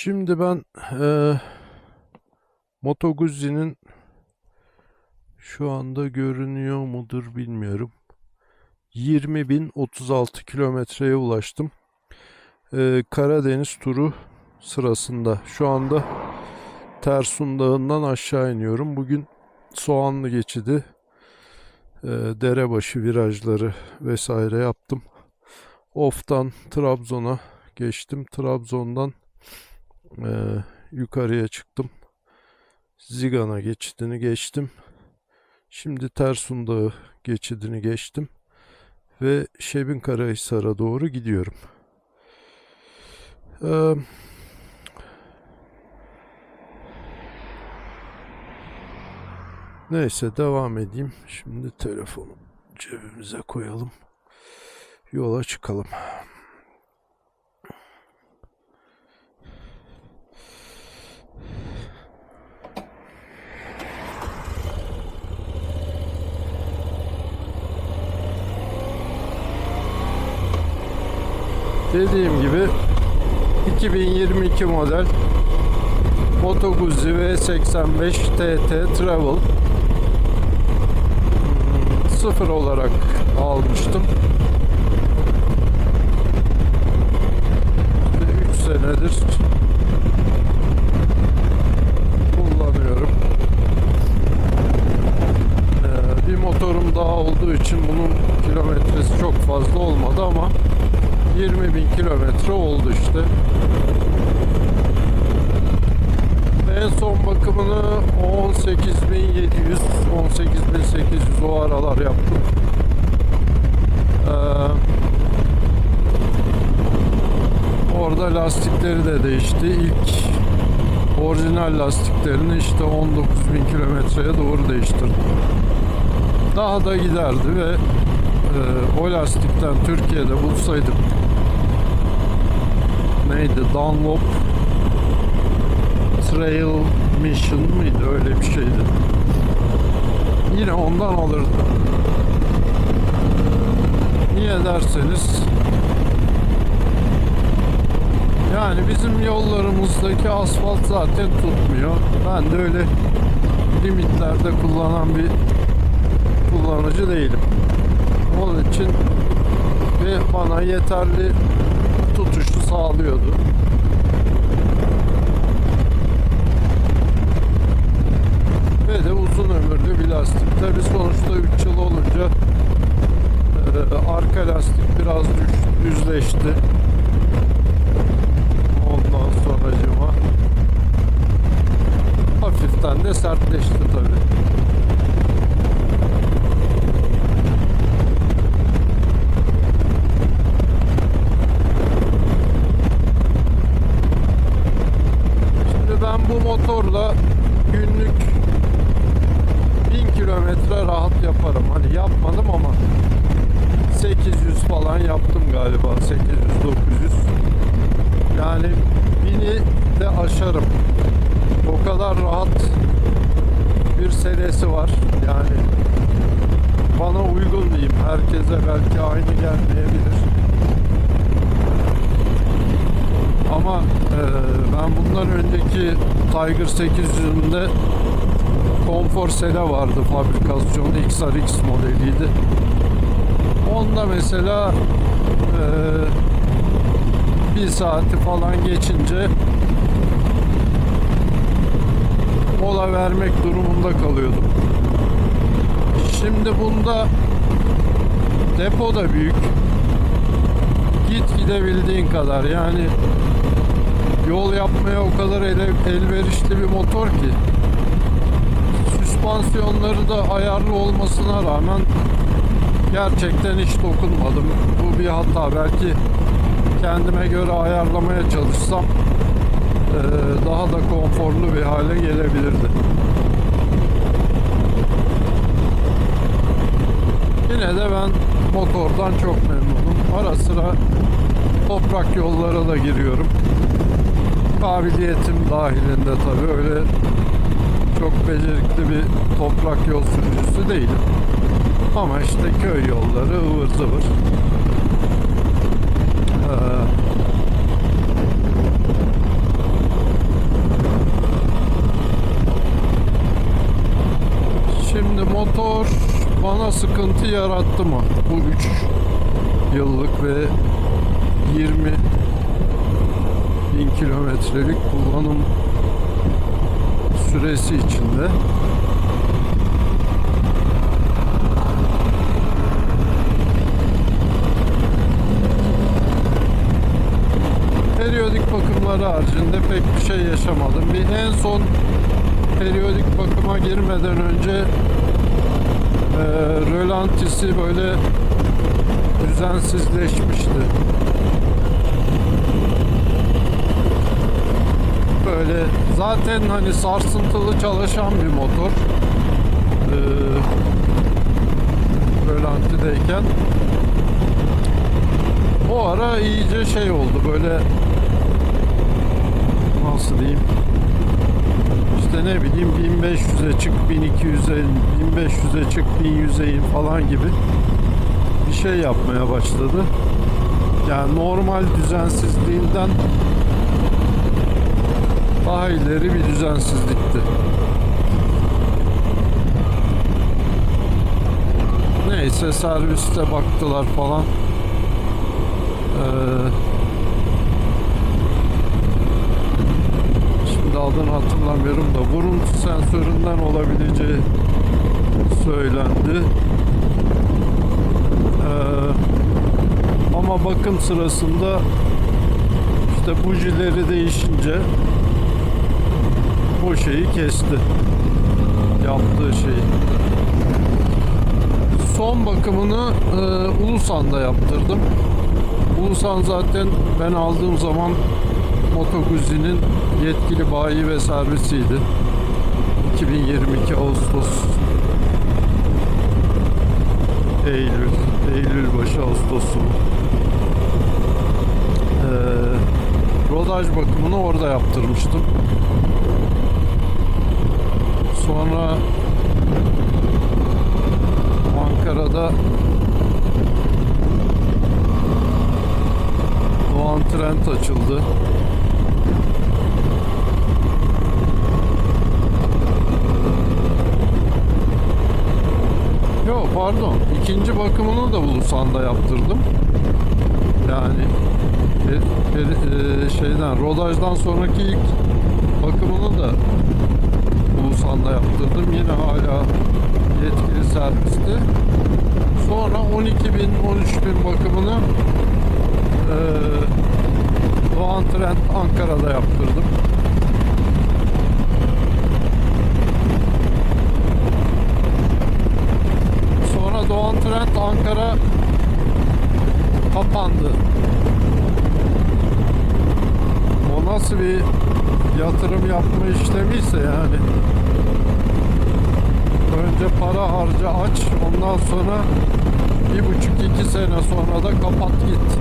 Şimdi ben eee Moto Guzzi'nin şu anda görünüyor mudur bilmiyorum. 20.036 kilometreye ulaştım. Eee, Karadeniz turu sırasında şu anda Tersun Dağı'ndan aşağı iniyorum. Bugün Soğanlı geçidi, eee, Derebaşı virajları vesaire yaptım. Of'tan Trabzon'a geçtim. Trabzon'dan eee, yukarıya çıktım. Zigana geçidini geçtim. Şimdi Tersun Dağı geçidini geçtim. Ve Şebinkarahisar'a doğru gidiyorum. Eee, neyse devam edeyim. Şimdi telefonu cebimize koyalım. Yola çıkalım. Dediğim gibi 2022 model Moto Guzzi V85 TT Travel sıfır olarak almıştım. 3 senedir kullanıyorum. Ee, bir motorum daha olduğu için bunun kilometresi çok fazla olmadı ama 20 bin kilometre oldu işte. En son bakımını 18.700, 18.800 o aralar yaptım. Ee, orada lastikleri de değişti. İlk orijinal lastiklerini işte 19.000 kilometreye doğru değiştirdim. Daha da giderdi ve e, o lastikten Türkiye'de bulsaydım neydi Dunlop Trail Mission mıydı öyle bir şeydi. Yine ondan alırdım. Niye derseniz yani bizim yollarımızdaki asfalt zaten tutmuyor. Ben de öyle limitlerde kullanan bir kullanıcı değilim. Onun için ve bana yeterli tutuşu sağlıyordu. Ve de uzun ömürlü bir lastik. Tabi sonuçta 3 yıl olunca e, arka lastik biraz düş, düzleşti. Ondan sonracıma hafiften de sertleşti tabi. Şimdi ben bu motorla günlük 1000 kilometre rahat yaparım. Hani yapmadım ama 800 falan yaptım galiba. 800-900. Yani 1000'i de aşarım. O kadar rahat bir seresi var. Yani bana uygun diyeyim. Herkese belki aynı gelmeyebilir. Ama e, ben bundan önceki Tiger 800'ünde konfor sele vardı fabrikasyonu XRX modeliydi. Onda mesela e, bir saati falan geçince mola vermek durumunda kalıyordum. Şimdi bunda depo da büyük. Git gidebildiğin kadar yani yol yapmaya o kadar ele, elverişli bir motor ki süspansiyonları da ayarlı olmasına rağmen gerçekten hiç dokunmadım. Bu bir hata. Belki kendime göre ayarlamaya çalışsam daha da konforlu bir hale gelebilirdi. Yine de ben motordan çok memnunum. Ara sıra toprak yollara da giriyorum kabiliyetim dahilinde tabii öyle çok becerikli bir toprak yol sürücüsü değilim. Ama işte köy yolları ıvır zıvır. Ee, şimdi motor bana sıkıntı yarattı mı? Bu 3 yıllık ve 20 bin kilometrelik kullanım süresi içinde. Periyodik bakımları haricinde pek bir şey yaşamadım. Bir en son periyodik bakıma girmeden önce e, rölantisi böyle düzensizleşmişti. Böyle zaten hani sarsıntılı çalışan bir motor. E, rölantideyken. O ara iyice şey oldu böyle nasıl diyeyim işte ne bileyim 1500'e çık 1200'e 1500'e çık 1100'e in falan gibi bir şey yapmaya başladı. Yani normal düzensizliğinden daha ileri bir düzensizlikti. Neyse serviste baktılar falan. Ee, şimdi adını hatırlamıyorum da vuruntu sensöründen olabileceği söylendi. Ee, ama bakım sırasında işte bujileri değişince o şeyi kesti. Yaptığı şeyi. Son bakımını e, Ulusan'da yaptırdım. Ulusan zaten ben aldığım zaman Moto Guzzi'nin yetkili bayi ve servisiydi. 2022 Ağustos Eylül Eylül başı Ağustos sonu ee, rodaj bakımını orada yaptırmıştım sonra Ankara'da Doğan Trend açıldı. Yo pardon. ikinci bakımını da Bulusan'da yaptırdım. Yani e, e, e, şeyden rodajdan sonraki ilk bakımını da Bulusan'da yaptırdım. Yine hala yetkili servisti. Sonra 12 bin 13 bin bakımını e, Doğan Trend Ankara'da yaptırdım. Sonra Doğan Trend Ankara kapandı. O nasıl bir yatırım yapma işlemiyse yani. Önce para harca aç, ondan sonra bir buçuk iki sene sonra da kapat git.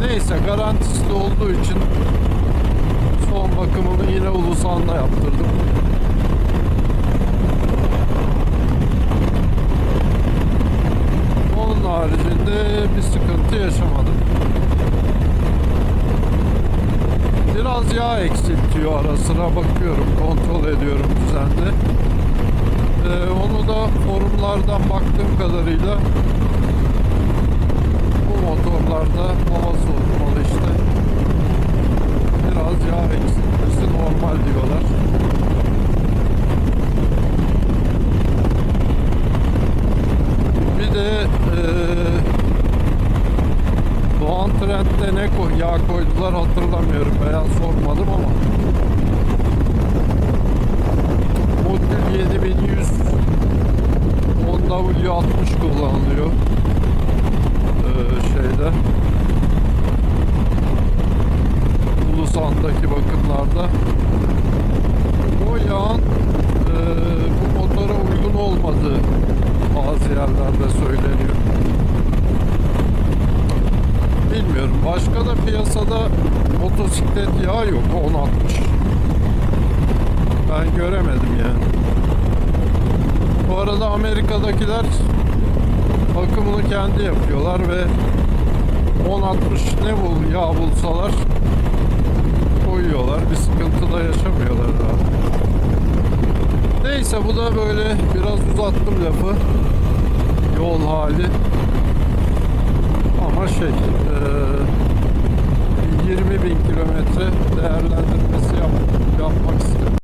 Neyse garantisi olduğu için son bakımını yine Ulusan'da yaptırdım. Onun haricinde bir sıkıntı yaşamadım. Biraz yağ eksiltiyor ara sıra bakıyorum, kontrol ediyorum düzenli. Ee, onu da forumlardan baktığım kadarıyla bu motorlarda hava soğutmalı işte. Biraz yağ eksiltmesi normal diyorlar. Bir de eee Doğan Trend'de ne koy, koydular hatırlamıyorum. Veya sormadım ama. Modül 7100 10W60 kullanılıyor. Ee, şeyde. Ulusan'daki bakımlarda. O yağın e, bu motora uygun olmadığı bazı yerlerde söyleniyor bilmiyorum. Başka da piyasada motosiklet yağı yok. 1060. Ben göremedim yani. Bu arada Amerika'dakiler bakımını kendi yapıyorlar ve 1060 ne bul yağ bulsalar koyuyorlar. Bir sıkıntı da yaşamıyorlar daha. Neyse bu da böyle biraz uzattım lafı. Yol hali. Ama şey e, 20 bin kilometre değerlendirmesi yap, yapmak istedim.